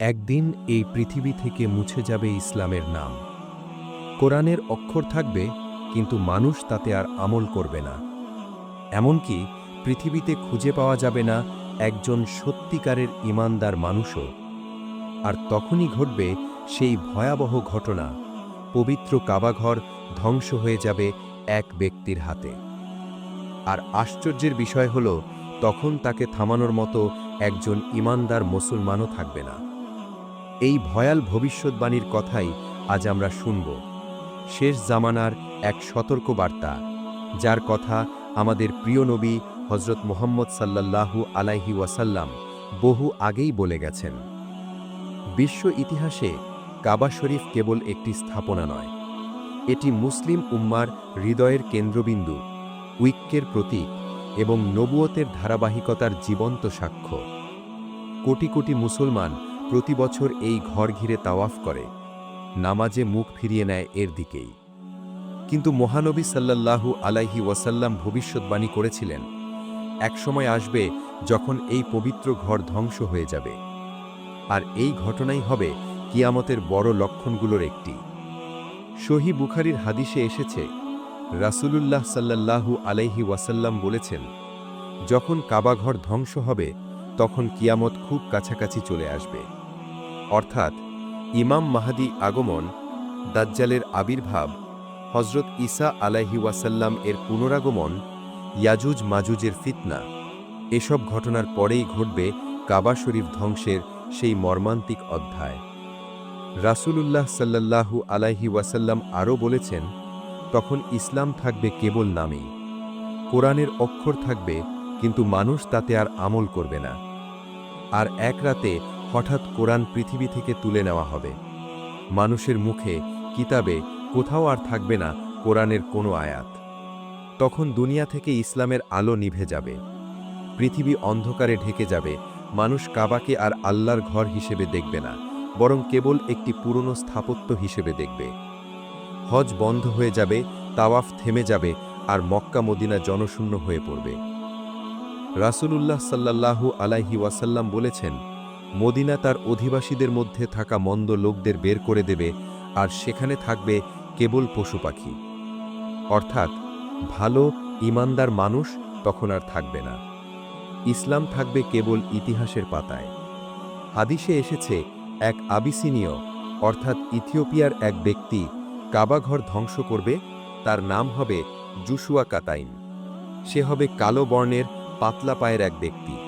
একদিন এই পৃথিবী থেকে মুছে যাবে ইসলামের নাম। কোরআনের অক্ষর থাকবে, কিন্তু মানুষ তাতে আর আমল করবে না। এমনকি পৃথিবীতে খুঁজে পাওয়া যাবে না একজন সত্যিকারের ইমানদার মানুষও। আর তখনই ঘটবে সেই ভয়াবহ ঘটনা, পবিত্র কাবাঘর ধ্বংস হয়ে যাবে এক ব্যক্তির হাতে। আর আশ্চর্যের বিষয় হল, তখন তাকে থামানোর মতো একজন ইমানদার মুসলমানও থাকবে না। এই ভয়াল ভবিষ্যৎবাণীর কথাই আজ আমরা শুনব। শেষ জামানার এক সতর্ক বার্তা যার কথা আমাদের প্রিয় নবী হজরত মোহাম্মদ সাল্লাল্লাহু আলাইহি ওয়াসাল্লাম বহু আগেই বলে গেছেন। বিশ্ব ইতিহাসে কাবা শরীফ কেবল একটি স্থাপনা নয়, এটি মুসলিম উম্মার হৃদয়ের কেন্দ্রবিন্দু উইক্যের প্রতীক এবং নবুয়তের ধারাবাহিকতার জীবন্ত সাক্ষ্য। কোটি কোটি মুসলমান প্রতি বছর এই ঘর ঘিরে তাওয়াফ করে, নামাজে মুখ ফিরিয়ে নেয় এর দিকেই। কিন্তু মহানবী সাল্লাল্লাহু আলাইহি ওয়াসাল্লাম ভবিষ্যৎবাণী করেছিলেন একসময় আসবে যখন এই পবিত্র ঘর ধ্বংস হয়ে যাবে। আর এই ঘটনাই হবে কিয়ামতের বড় লক্ষণগুলোর একটি। সহি বুখারির হাদিসে এসেছে, রাসূলুল্লাহ সাল্লাল্লাহু আলাইহি ওয়াসাল্লাম বলেছেন, যখন কাবাঘর ধ্বংস হবে, তখন কিয়ামত খুব কাছাকাছি চলে আসবে। অর্থাৎ ইমাম মাহাদি আগমন, দাজ্জালের আবির্ভাব হজরত ঈসা আলাইহি ওয়াসাল্লাম এর পুনরাগমন, ইয়াজুজ মাজুজের ফিতনা, এসব ঘটনার পরেই ঘটবে কাবা শরীফ ধ্বংসের সেই মর্মান্তিক অধ্যায়। রাসূলুল্লাহ সাল্লাল্লাহু আলাইহি ওয়াসাল্লাম আরও বলেছেন, তখন ইসলাম থাকবে কেবল নামেই কোরআনের অক্ষর থাকবে, কিন্তু মানুষ তাতে আর আমল করবে না। আর এক রাতে হঠাৎ কোরআন পৃথিবী থেকে তুলে নেওয়া হবে। মানুষের মুখে, কিতাবে কোথাও আর থাকবে না কোরআনের কোনো আয়াত। তখন দুনিয়া থেকে ইসলামের আলো নিভে যাবে। পৃথিবী অন্ধকারে ঢেকে যাবে। মানুষ কাবাকে আর আল্লাহর ঘর হিসেবে দেখবে না, বরং কেবল একটি পুরনো স্থাপত্য হিসেবে দেখবে। হজ বন্ধ হয়ে যাবে, তাওয়াফ থেমে যাবে আর মক্কা মদিনা জনশূন্য হয়ে পড়বে। রাসূলুল্লাহ সাল্লাল্লাহু আলাইহি ওয়াসাল্লাম বলেছেন মদিনা তার অধিবাসীদের মধ্যে থাকা মন্দ লোকদের বের করে দেবে, আর সেখানে থাকবে কেবল পশু পাখি। অর্থাৎ, ভালো, ইমানদার মানুষ তখন আর থাকবে না। ইসলাম থাকবে কেবল ইতিহাসের পাতায়। হাদিসে এসেছে, এক আবিসিনীয়, অর্থাৎ ইথিওপিয়ার এক ব্যক্তি, কাবাঘর ধ্বংস করবে, তার নাম হবে জুসুয়া কাতাইন। সে হবে কালো বর্ণের, পাতলা পায়ের এক ব্যক্তি।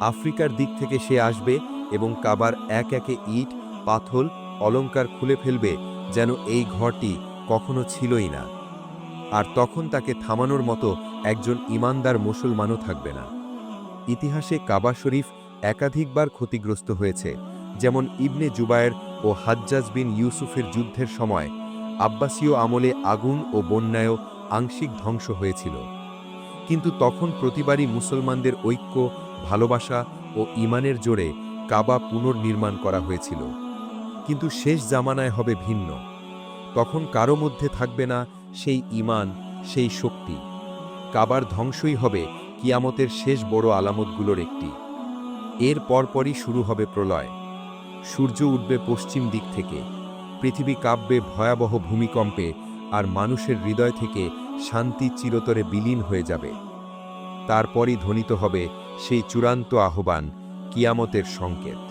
আফ্রিকার দিক থেকে সে আসবে এবং কাবার এক একে ইট পাথল অলঙ্কার খুলে ফেলবে যেন এই ঘরটি কখনো ছিলই না। আর তখন তাকে থামানোর মতো একজন ইমানদার মুসলমানও থাকবে না। ইতিহাসে কাবা শরীফ একাধিকবার ক্ষতিগ্রস্ত হয়েছে, যেমন ইবনে জুবায়ের ও হাজ্জাজ বিন ইউসুফের যুদ্ধের সময় আব্বাসীয় আমলে আগুন ও বন্যায়ও আংশিক ধ্বংস হয়েছিল। কিন্তু তখন প্রতিবারই মুসলমানদের ঐক্য ভালোবাসা ও ইমানের জোরে কাবা পুনর্নির্মাণ করা হয়েছিল। কিন্তু শেষ জামানায় হবে ভিন্ন। তখন কারও মধ্যে থাকবে না সেই ইমান, সেই শক্তি। কাবার ধ্বংসই হবে কিয়ামতের শেষ বড় আলামতগুলোর একটি। এর পরপরই শুরু হবে প্রলয়। সূর্য উঠবে পশ্চিম দিক থেকে। পৃথিবী কাব্যে ভয়াবহ ভূমিকম্পে আর মানুষের হৃদয় থেকে শান্তি চিরতরে বিলীন হয়ে যাবে। তারপরই ধ্বনিত হবে সেই চূড়ান্ত আহ্বান কিয়ামতের সংকেত।